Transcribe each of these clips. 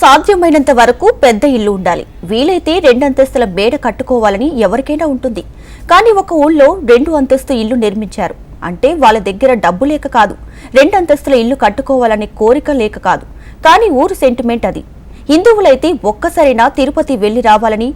సాధ్యమైనంత వరకు పెద్ద ఇల్లు ఉండాలి. వీలైతే రెండంతస్తుల మేడ కట్టుకోవాలని ఎవరికైనా ఉంటుంది. కానీ ఒక ఊళ్ళో రెండు అంతస్తు ఇల్లు నిర్మించారు. అంటే వాళ్ళ దగ్గర డబ్బు లేక కాదు. రెండంతస్తుల ఇల్లు కట్టుకోవాలనే కోరిక లేక కాదు. కానీ ఊరు సెంటిమెంట్ అది. హిందువులైతే ఒక్కసారైనా తిరుపతి వెళ్ళి రావాలని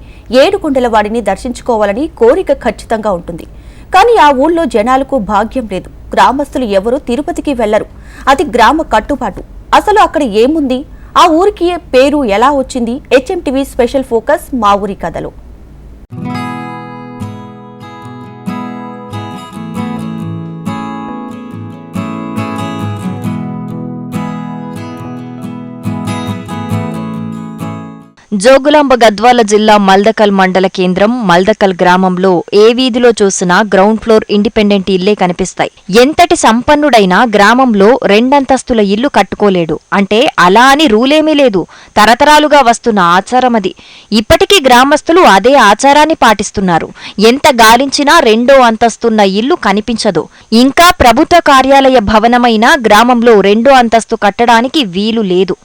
ఏడుకొండల వాడిని దర్శించుకోవాలని కోరిక ఖచ్చితంగా ఉంటుంది. కానీ ఆ ఊళ్ళో జనాలకు భాగ్యం లేదు. గ్రామస్తులు ఎవరూ తిరుపతికి వెళ్ళరు అది గ్రామ కట్టుబాటు. అసలు అక్కడ ఏముంది? ఆ ఊరికి పేరు ఎలా వచ్చింది? హెచ్ఎంటీవీ స్పెషల్ ఫోకస్ మా ఊరి కథలు. జోగులాంబ గద్వాల జిల్లా మల్దకల్ మండల కేంద్రం మల్దకల్ గ్రామంలో ఏ వీధిలో చూసినా గ్రౌండ్ ఫ్లోర్ ఇండిపెండెంట్ ఇల్లే కనిపిస్తాయి. ఎంతటి సంపన్నుడైనా గ్రామంలో రెండంతస్తుల ఇల్లు కట్టుకోలేడు. అంటే అలా అని రూలేమీ లేదు. తరతరాలుగా వస్తున్న ఆచారం అది. ఇప్పటికీ గ్రామస్తులు అదే ఆచారాన్ని పాటిస్తున్నారు. ఎంత గాలించినా రెండో అంతస్తున్న ఇల్లు కనిపించదు. ఇంకా ప్రభుత్వ కార్యాలయ భవనమైన గ్రామంలో రెండో అంతస్తు కట్టడానికి వీలు లేదు.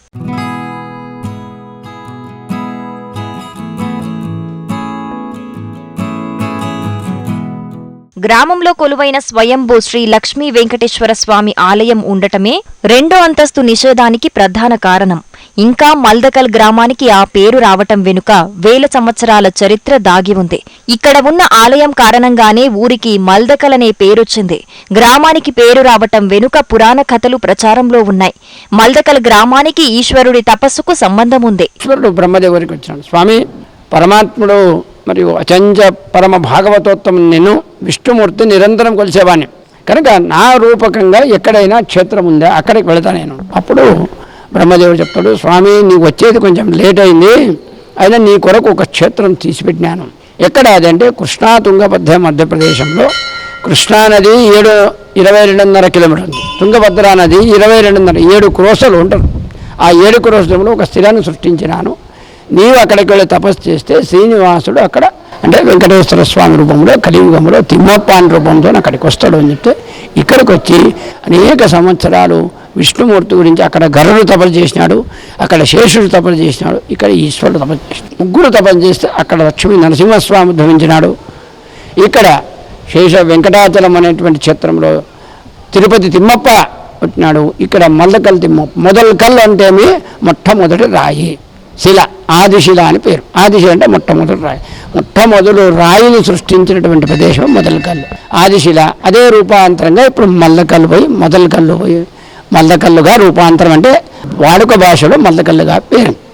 గ్రామంలో కొలువైన స్వయంభూ శ్రీ లక్ష్మీ వెంకటేశ్వర స్వామి ఆలయం ఉండటమే రెండో అంతస్తు నిషేధానికి ప్రధాన కారణం. ఇంకా మల్దకల్ గ్రామానికి ఆ పేరు రావటం వెనుక వేల సంవత్సరాల చరిత్ర దాగి ఉంది. ఇక్కడ ఉన్న ఆలయం కారణంగానే ఊరికి మల్దకల్ అనే పేరొచ్చింది. గ్రామానికి పేరు రావటం వెనుక పురాణ కథలు ప్రచారంలో ఉన్నాయి. మల్దకల్ గ్రామానికి ఈశ్వరుడి తపస్సుకు సంబంధం ఉంది. ఈశ్వరుడు బ్రహ్మదేవుడికి స్వామి పరమాత్ముడు మరియు అచంచ పరమ భాగవతోత్వం నేను విష్ణుమూర్తి నిరంతరం కొలిసేవాడిని కనుక నా రూపకంగా ఎక్కడైనా క్షేత్రం ఉందా అక్కడికి వెళతా నేను. అప్పుడు బ్రహ్మదేవుడు చెప్తాడు స్వామి నీకు వచ్చేది కొంచెం లేట్ అయింది అయినా నీ కొరకు ఒక క్షేత్రం తీసిపెట్టినాను. ఎక్కడ అదంటే కృష్ణా తుంగభద్ర మధ్యప్రదేశంలో కృష్ణానది ఏడు ఇరవై రెండున్నర కిలోమీటర్ ఉంది. తుంగభద్రా నది ఇరవై రెండున్నర ఏడు క్రోసలు ఉంటారు. ఆ ఏడు క్రోసంలో ఒక స్థిరాన్ని సృష్టించినాను. నీవు అక్కడికి వెళ్ళి తపస్సు చేస్తే శ్రీనివాసుడు అక్కడ అంటే వెంకటేశ్వర స్వామి రూపంలో కలియుగంలో తిమ్మప్పాని రూపంతో అక్కడికి వస్తాడు అని చెప్తే ఇక్కడికి వచ్చి అనేక సంవత్సరాలు విష్ణుమూర్తి గురించి అక్కడ గరుడు తపస్సు చేసినాడు అక్కడ శేషుడు తపస్సు చేసినాడు ఇక్కడ ఈశ్వరుడు తపస్సు చేసినాడు ముగ్గురు తపన చేస్తే అక్కడ లక్ష్మీ నరసింహస్వామి ఉద్భవించినాడు ఇక్కడ శేష వెంకటాచలం అనేటువంటి క్షేత్రంలో తిరుపతి తిమ్మప్ప పుట్టినాడు ఇక్కడ మల్లకల్ తిమ్మప్ప మొదలకల్ అంటేమి మొట్టమొదటి రాయి. శిల ఆదిశిల అని పేరు. ఆదిశిల అంటే మొట్టమొదటి రాయి. మొట్టమొదలు రాయిని సృష్టించినటువంటి ప్రదేశం మొదలకల్లు. ఆదిశిల అదే రూపాంతరంగా ఇప్పుడు మల్లకల్లు పోయి మొదలకల్లు పోయి మల్లకల్లుగా రూపాంతరం అంటే వాడుక భాషలో మల్లకల్లుగా పేరు.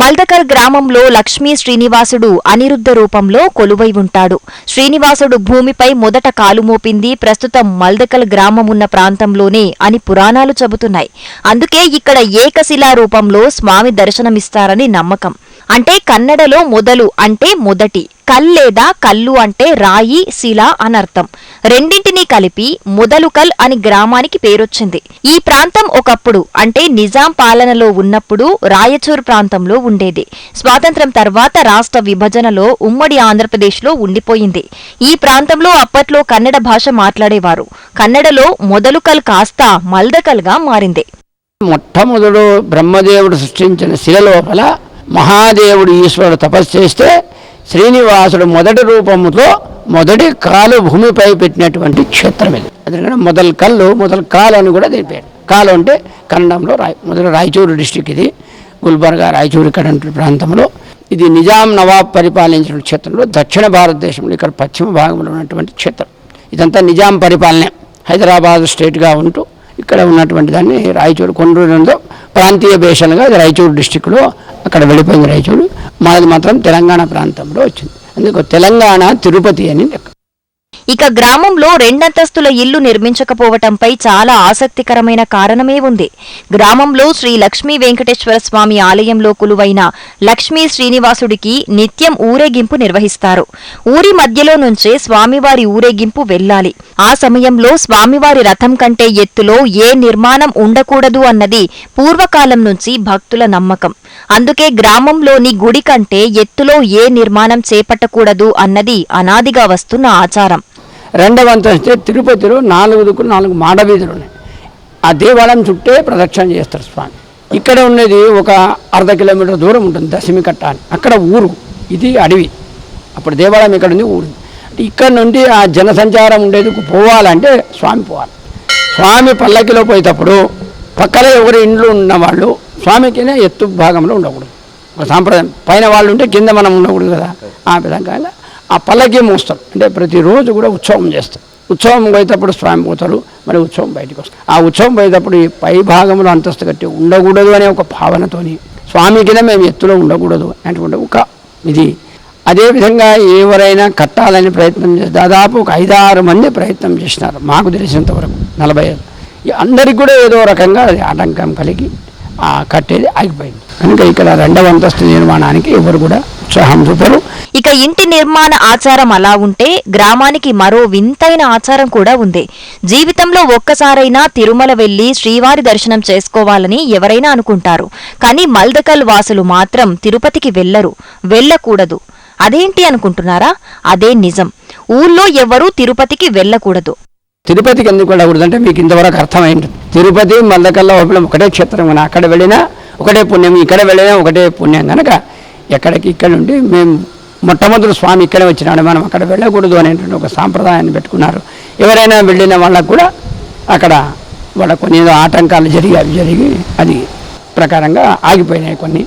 మల్దకల్ గ్రామంలో లక్ష్మీ శ్రీనివాసుడు అనిరుద్ధ రూపంలో కొలువై ఉంటాడు. శ్రీనివాసుడు భూమిపై మొదట కాలు మోపింది ప్రస్తుతం మల్దకల్ గ్రామం ఉన్న ప్రాంతంలోనే అని పురాణాలు చెబుతున్నాయి. అందుకే ఇక్కడ ఏకశిలా రూపంలో స్వామి దర్శనమిస్తారని నమ్మకం. అంటే కన్నడలో మొదలు అంటే మొదటి కల్ లేదా కల్లు అంటే రాయి శిల అనర్థం రెండింటినీ కలిపి మొదలుకల్ అని గ్రామానికి పేరొచ్చింది. ఈ ప్రాంతం ఒకప్పుడు అంటే నిజాం పాలనలో ఉన్నప్పుడు రాయచూర్ ప్రాంతంలో ఉండేది. స్వాతంత్రం తర్వాత రాష్ట్ర విభజనలో ఉమ్మడి ఆంధ్రప్రదేశ్లో ఉండిపోయింది. ఈ ప్రాంతంలో అప్పట్లో కన్నడ భాష మాట్లాడేవారు. కన్నడలో మొదలుకల్ కాస్త మల్దకల్గా మారింది. మొట్టమొదడు బ్రహ్మదేవుడు సృష్టించిన శిల లోపల మహాదేవుడు ఈశ్వరుడు తపస్సు చేస్తే శ్రీనివాసుడు మొదటి రూపముతో మొదటి కాలు భూమిపై పెట్టినటువంటి క్షేత్రం ఇది. అందుకని మొదలు కళ్ళు మొదలు కాలు అని కూడా దీని పేరు. కాలు అంటే కన్నడంలో రాయ్ మొదలు రాయచూరు డిస్టిక్ ఇది. గుల్బర్గా రాయచూరు ఇక్కడ ప్రాంతంలో. ఇది నిజాం నవాబ్ పరిపాలించిన క్షేత్రంలో దక్షిణ భారతదేశంలో ఇక్కడ పశ్చిమ భాగంలో ఉన్నటువంటి క్షేత్రం. ఇదంతా నిజాం పరిపాలనే. హైదరాబాద్ స్టేట్గా ఉంటూ ఇక్కడ ఉన్నటువంటి దాన్ని రాయచూరు కొండూరులో ప్రాంతీయ భేషలుగా అది రాయచూరు డిస్టిక్లో అక్కడ వెళ్ళిపోయింది రాయచూరు. మాది మాత్రం తెలంగాణ ప్రాంతంలో వచ్చింది. అందుకు తెలంగాణ తిరుపతి అని లెక్క. ఇక గ్రామంలో రెండంతస్తుల ఇల్లు నిర్మించకపోవటంపై చాలా ఆసక్తికరమైన కారణమే ఉంది. గ్రామంలో శ్రీ లక్ష్మీ వెంకటేశ్వర స్వామి ఆలయంలో కొలువైన లక్ష్మీ శ్రీనివాసుడికి నిత్యం ఊరేగింపు నిర్వహిస్తారు. ఊరి మధ్యలో నుంచే స్వామివారి ఊరేగింపు వెళ్ళాలి. ఆ సమయంలో స్వామివారి రథం కంటే ఎత్తులో ఏ నిర్మాణం ఉండకూడదు అన్నది పూర్వకాలం నుంచి భక్తుల నమ్మకం. అందుకే గ్రామంలోని గుడి కంటే ఎత్తులో ఏ నిర్మాణం చేపట్టకూడదు అన్నది అనాదిగా వస్తున్న ఆచారం. రెండవ అంతస్తే తిరుపతిలో నాలుగు దిక్కులు నాలుగు మాడవీధులు ఉన్నాయి ఆ దేవాలయం చుట్టే ప్రదక్షిణ చేస్తారు స్వామి. ఇక్కడ ఉన్నది ఒక అర్ధ కిలోమీటర్ దూరం ఉంటుంది దశమి కట్ట అని అక్కడ ఊరు ఇది అడవి. అప్పుడు దేవాలయం ఇక్కడ ఉంది ఊరు. అంటే ఇక్కడ నుండి ఆ జనసంచారం ఉండేది పోవాలంటే స్వామి పోవాలి. స్వామి పల్లకిలో పోయేటప్పుడు పక్కనే ఎవరి ఇండ్లు ఉన్నవాళ్ళు స్వామికినే ఎత్తు భాగంలో ఉండకూడదు. ఒక సాంప్రదాయం. పైన వాళ్ళు ఉంటే కింద మనం ఉండకూడదు కదా. ఆ విధంగా ఆ పల్లకి మోస్తారు. అంటే ప్రతిరోజు కూడా ఉత్సవం చేస్తారు. ఉత్సవం పోయేటప్పుడు స్వామి పోతారు మరి ఉత్సవం బయటకు వస్తారు. ఆ ఉత్సవం పోయేటప్పుడు ఈ పై భాగంలో అంతస్తు కట్టి ఉండకూడదు అనే ఒక భావనతోని స్వామికినే మేము ఎత్తులో ఉండకూడదు అనేటువంటి ఒక ఇది. అదేవిధంగా ఎవరైనా కట్టాలని ప్రయత్నం చేసి దాదాపు ఒక ఐదారు మంది ప్రయత్నం చేసినారు మాకు తెలిసినంత వరకు నలభై ఐదు. అందరికి కూడా ఏదో రకంగా అది ఆటంకం కలిగి ఆ కట్టేది ఆగిపోయింది. కనుక ఇక్కడ రెండవ అంతస్తు నిర్మాణానికి ఎవరు కూడా ఉత్సాహం చూపరు ఇక ఇంటి నిర్మాణ ఆచారం అలా ఉంటే గ్రామానికి మరో వింతైన ఆచారం కూడా ఉంది. జీవితంలో ఒక్కసారైనా తిరుమల వెళ్ళి శ్రీవారి దర్శనం చేసుకోవాలని ఎవరైనా అనుకుంటారు. కానీ మల్దకల్ వాసులు మాత్రం తిరుపతికి వెళ్ళరు వెళ్ళకూడదు. అదేంటి అనుకుంటున్నారా? అదే నిజం. ఊళ్ళో ఎవరూ తిరుపతికి వెళ్ళకూడదు. తిరుపతికి ఎందుకు వెళ్ళకూడదు అంటే మీకు ఇంతవరకు అర్థమైంది. తిరుపతి మల్లకల్లా ఒకటి ఒకటే క్షేత్రం అక్కడ వెళ్ళినా ఒకటే పుణ్యం ఇక్కడ వెళ్ళినా ఒకటే పుణ్యం కనుక ఎక్కడికి ఇక్కడ నుండి మేము మొట్టమొదటి స్వామి ఇక్కడే వచ్చినాడు. మనం అక్కడ వెళ్ళకూడదు అనేటువంటి ఒక సాంప్రదాయాన్ని పెట్టుకున్నారు. ఎవరైనా వెళ్ళిన వాళ్ళకు కూడా అక్కడ వాళ్ళ కొన్ని ఆటంకాలు జరిగి అవి జరిగి అది ప్రకారంగా ఆగిపోయినాయి కొన్ని.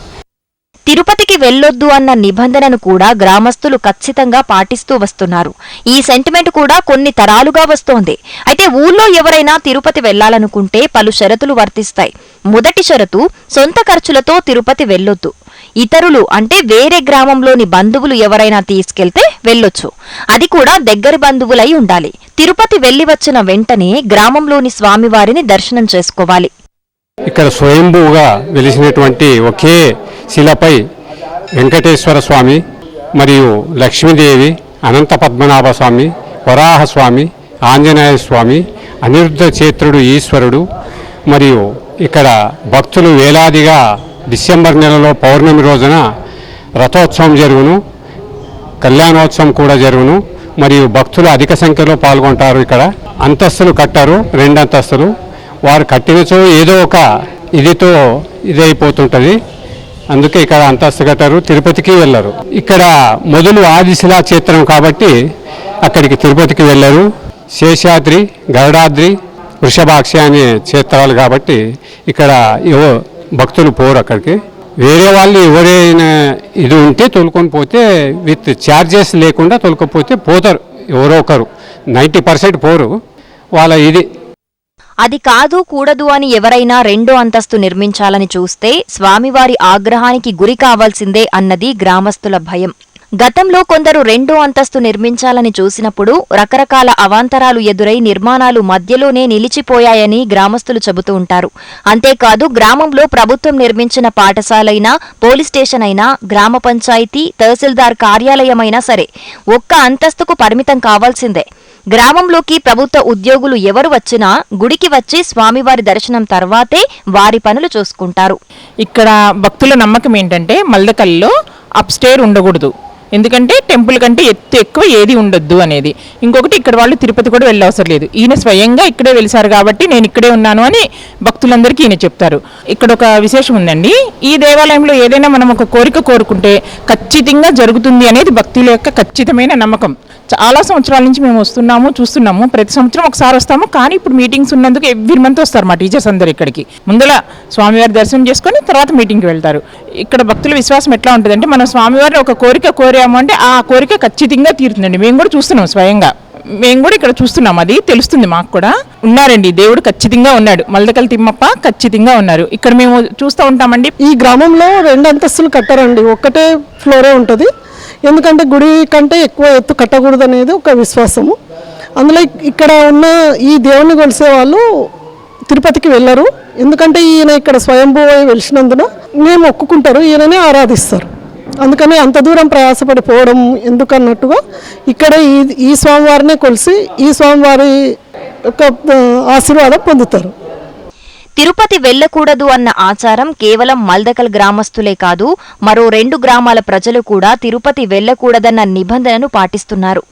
తిరుపతికి వెళ్ళొద్దు అన్న నిబంధనను కూడా గ్రామస్తులు ఖచ్చితంగా పాటిస్తూ వస్తున్నారు. ఈ సెంటిమెంట్ కూడా కొన్ని తరాలుగా వస్తోంది. అయితే ఊళ్ళో ఎవరైనా తిరుపతి వెళ్ళాలనుకుంటే పలు షరతులు వర్తిస్తాయి. మొదటి షరతు సొంత ఖర్చులతో తిరుపతి వెళ్ళొద్దు. ఇతరులు అంటే వేరే గ్రామంలోని బంధువులు ఎవరైనా తీసుకెళ్తే వెళ్ళొచ్చు. అది కూడా దగ్గరి బంధువులై ఉండాలి. తిరుపతి వెళ్ళి వచ్చిన వెంటనే గ్రామంలోని స్వామివారిని దర్శనం చేసుకోవాలి. ఇక్కడ స్వయంభూగా వెలిసినటువంటి ఒకే శిలపై వెంకటేశ్వర స్వామి మరియు లక్ష్మీదేవి అనంత పద్మనాభ స్వామి వరాహ స్వామి ఆంజనేయ స్వామి అనిరుద్ధ చేత్రుడు ఈశ్వరుడు మరియు ఇక్కడ భక్తులు వేలాదిగా డిసెంబర్ నెలలో పౌర్ణమి రోజున రథోత్సవం జరుగును కళ్యాణోత్సవం కూడా జరుగును మరియు భక్తులు అధిక సంఖ్యలో పాల్గొంటారు ఇక్కడ. అంతస్తులు కట్టారు రెండు అంతస్తులు వారు కట్టినచో ఏదో ఒక ఇదితో ఇదైపోతుంటుంది. అందుకే ఇక్కడ అంతస్తు కట్టారు తిరుపతికి వెళ్ళరు. ఇక్కడ మొదలు ఆదిశిలా క్షేత్రం కాబట్టి అక్కడికి తిరుపతికి వెళ్ళరు. శేషాద్రి గరుడాద్రి వృషభాక్షి అనే క్షేత్రాలు కాబట్టి ఇక్కడ ఏవో భక్తులు పోరు అక్కడికి. వేరే వాళ్ళు ఎవరైనా ఇది ఉంటే తోలుకొని పోతే విత్ ఛార్జెస్ లేకుండా తోలుకపోతే పోతారు. ఎవరో ఒకరు. నైంటీ పర్సెంట్ పోరు. వాళ్ళ ఇది. అది కాదు కూడదు అని ఎవరైనా రెండో అంతస్తు నిర్మించాలని చూస్తే స్వామివారి ఆగ్రహానికి గురి కావాల్సిందే అన్నది గ్రామస్తుల భయం. గతంలో కొందరు రెండో అంతస్తు నిర్మించాలని చూసినప్పుడు రకరకాల అవాంతరాలు ఎదురై నిర్మాణాలు మధ్యలోనే నిలిచిపోయాయని గ్రామస్తులు చెబుతూ ఉంటారు. అంతేకాదు గ్రామంలో ప్రభుత్వం నిర్మించిన పాఠశాలైనా పోలీస్ స్టేషన్ అయినా గ్రామ పంచాయతీ తహసీల్దార్ కార్యాలయమైనా సరే ఒక్క అంతస్తుకు పరిమితం కావాల్సిందే. గ్రామంలోకి ప్రభుత్వ ఉద్యోగులు ఎవరు వచ్చినా గుడికి వచ్చి స్వామివారి దర్శనం తర్వాతే వారి పనులు చూసుకుంటారు. ఇక్కడ భక్తుల నమ్మకం ఏంటంటే మల్దకల్లో అప్స్టేర్ ఉండకూడదు. ఎందుకంటే టెంపుల్ కంటే ఎత్తు ఎక్కువ ఏది ఉండొద్దు అనేది. ఇంకొకటి ఇక్కడ వాళ్ళు తిరుపతి కూడా వెళ్ళవసరం లేదు. ఈయన స్వయంగా ఇక్కడే వెలిసారు కాబట్టి నేను ఇక్కడే ఉన్నాను అని భక్తులందరికీ ఈయన చెప్తారు. ఇక్కడ ఒక విశేషం ఉందండి. ఈ దేవాలయంలో ఏదైనా మనం ఒక కోరిక కోరుకుంటే ఖచ్చితంగా జరుగుతుంది అనేది భక్తుల యొక్క ఖచ్చితమైన నమ్మకం. చాలా సంవత్సరాల నుంచి మేము వస్తున్నాము చూస్తున్నాము. ప్రతి సంవత్సరం ఒకసారి వస్తాము. కానీ ఇప్పుడు మీటింగ్స్ ఉన్నందుకు ఎవ్రీ మంత్ వస్తారు మా టీచర్స్ అందరు ఇక్కడికి. ముందల స్వామివారి దర్శనం చేసుకొని తర్వాత మీటింగ్కి వెళ్తారు. ఇక్కడ భక్తుల విశ్వాసం ఎట్లా ఉంటుందంటే మనం స్వామివారిని ఒక కోరిక కోరాము అంటే ఆ కోరిక ఖచ్చితంగా తీరుతుందండి. మేము కూడా చూస్తున్నాం స్వయంగా. మేము కూడా ఇక్కడ చూస్తున్నాం. అది తెలుస్తుంది మాకు కూడా. ఉన్నారండి. దేవుడు ఖచ్చితంగా ఉన్నాడు. మల్దకల్ తిమ్మప్ప ఖచ్చితంగా ఉన్నారు. ఇక్కడ మేము చూస్తూ ఉంటామండి. ఈ గ్రామంలో రెండు అంతస్తులు కట్టారండి. ఒక్కటే ఫ్లోరే ఉంటుంది. ఎందుకంటే గుడి కంటే ఎక్కువ ఎత్తు కట్టకూడదు అనేది ఒక విశ్వాసము. అందులో ఇక్కడ ఉన్న ఈ దేవుణ్ణి కొలిసే వాళ్ళు తిరుపతికి వెళ్ళరు. ఎందుకంటే ఈయన ఇక్కడ స్వయంభూ వెలిసినందున మేము ఒక్కుకుంటారు ఈయననే ఆరాధిస్తారు. అందుకని అంత దూరం ప్రయాసపడిపోవడం ఎందుకన్నట్టుగా ఇక్కడ ఈ ఈ స్వామివారినే కొలిసి ఈ స్వామివారి యొక్క ఆశీర్వాదం పొందుతారు. తిరుపతి వెళ్ళకూడదు అన్న ఆచారం కేవలం మల్దకల్ గ్రామస్తులే కాదు మరో రెండు గ్రామాల ప్రజలు కూడా తిరుపతి వెళ్ళకూడదన్న నిబంధనను పాటిస్తున్నారు.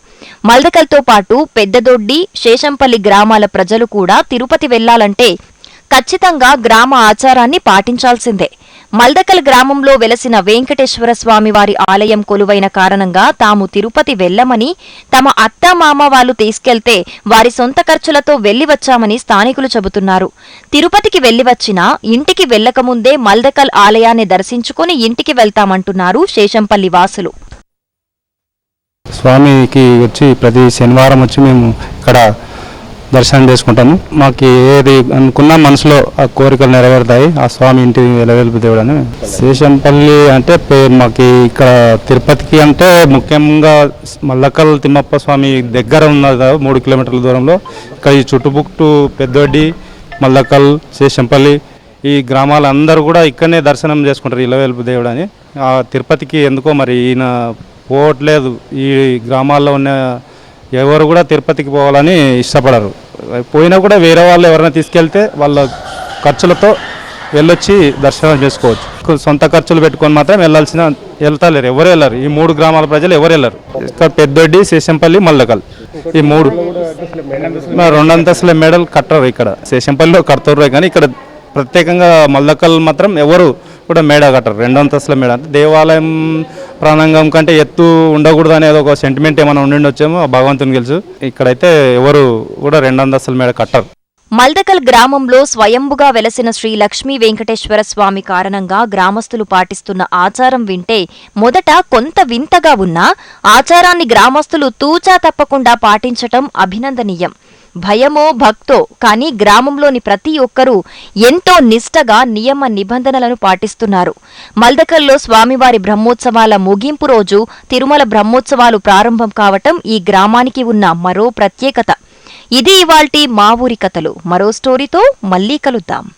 మల్దకల్తో పాటు పెద్దదొడ్డి శేషంపల్లి గ్రామాల ప్రజలు కూడా తిరుపతి వెళ్ళాలంటే ఖచ్చితంగా గ్రామ ఆచారాన్ని పాటించాల్సిందే. మల్దకల్ గ్రామంలో వెలసిన వెంకటేశ్వర స్వామి వారి ఆలయం కొలువైన కారణంగా తాము తిరుపతి వెళ్ళమని తమ అత్త మామ వాళ్ళు తీసుకెళ్తే వారి సొంత ఖర్చులతో వెళ్ళి వచ్చామని స్థానికులు చెబుతున్నారు. తిరుపతికి వెళ్ళి వచ్చినా ఇంటికి వెళ్ళకముందే మల్దకల్ ఆలయాన్ని దర్శించుకుని ఇంటికి వెళ్తామంటున్నారు శేషంపల్లి వాసులు. స్వామికి వచ్చి ప్రతి శనివారం వచ్చి మేము ఇక్కడ దర్శనం చేసుకుంటాము. మాకు ఏది అనుకున్నా మనసులో ఆ కోరికలు నెరవేరుతాయి. ఆ స్వామి ఇంటి వెలవెలుపు దేవుడు అని శేషంపల్లి అంటే పే- మాకు ఇక్కడ తిరుపతికి అంటే ముఖ్యంగా మల్లకల్ తిమ్మప్ప స్వామి దగ్గర ఉన్నది కదా మూడు కిలోమీటర్ల దూరంలో ఇక్కడ ఈ చుట్టుపుట్టు పెద్దొడ్డి మల్లకల్ శేషంపల్లి ఈ గ్రామాలందరూ కూడా ఇక్కడనే దర్శనం చేసుకుంటారు ఇలవేలుపు దేవుడు అని. ఆ తిరుపతికి ఎందుకో మరి ఈయన పోవట్లేదు. ఈ గ్రామాల్లో ఉన్న ఎవరు కూడా తిరుపతికి పోవాలని ఇష్టపడరు. పోయినా కూడా వేరే వాళ్ళు ఎవరైనా తీసుకెళ్తే వాళ్ళ ఖర్చులతో వెళ్ళొచ్చి దర్శనం చేసుకోవచ్చు. సొంత ఖర్చులు పెట్టుకొని మాత్రం వెళ్ళాల్సిన వెళ్తలేరు. ఎవరు వెళ్ళరు. ఈ మూడు గ్రామాల ప్రజలు ఎవరు వెళ్ళరు. ఇక్కడ పెద్దొడ్డి శేషంపల్లి మల్లకల్. ఈ మూడు. రెండంతస్తుల రెండు అంతస్తుల మెడల్ కట్టరు ఇక్కడ. శేషంపల్లిలో కడతారు కానీ ఇక్కడ ప్రత్యేకంగా మల్లకల్ మాత్రం ఎవరు కూడా మేడ కట్టరు. రెండు అంతస్తుల మేడ. అంటే దేవాలయం ప్రాణాంగం కంటే ఎత్తు ఉండకూడదు అనేది ఒక సెంటిమెంట్ ఏమైనా ఉండిండొచ్చేమో ఆ భగవంతుని తెలుసు ఇక్కడైతే ఎవరు కూడా రెండు అంతస్తుల మేడ కట్టరు. మల్దకల్ గ్రామంలో స్వయంభుగా వెలసిన శ్రీ లక్ష్మీ వెంకటేశ్వర స్వామి కారణంగా గ్రామస్తులు పాటిస్తున్న ఆచారం వింటే మొదట కొంత వింతగా ఉన్నా ఆచారాన్ని గ్రామస్తులు తూచా తప్పకుండా పాటించటం అభినందనీయం. భయమో భక్తో కానీ గ్రామంలోని ప్రతి ఒక్కరూ ఎంతో నిష్టగా నియమ నిబంధనలను పాటిస్తున్నారు. మల్దకల్లో స్వామివారి బ్రహ్మోత్సవాల ముగింపు రోజు తిరుమల బ్రహ్మోత్సవాలు ప్రారంభం కావటం ఈ గ్రామానికి ఉన్న మరో ప్రత్యేకత. ఇది ఇవాల్టి మా ఊరి కథలు. మరో స్టోరీతో మళ్ళీ కలుద్దాం.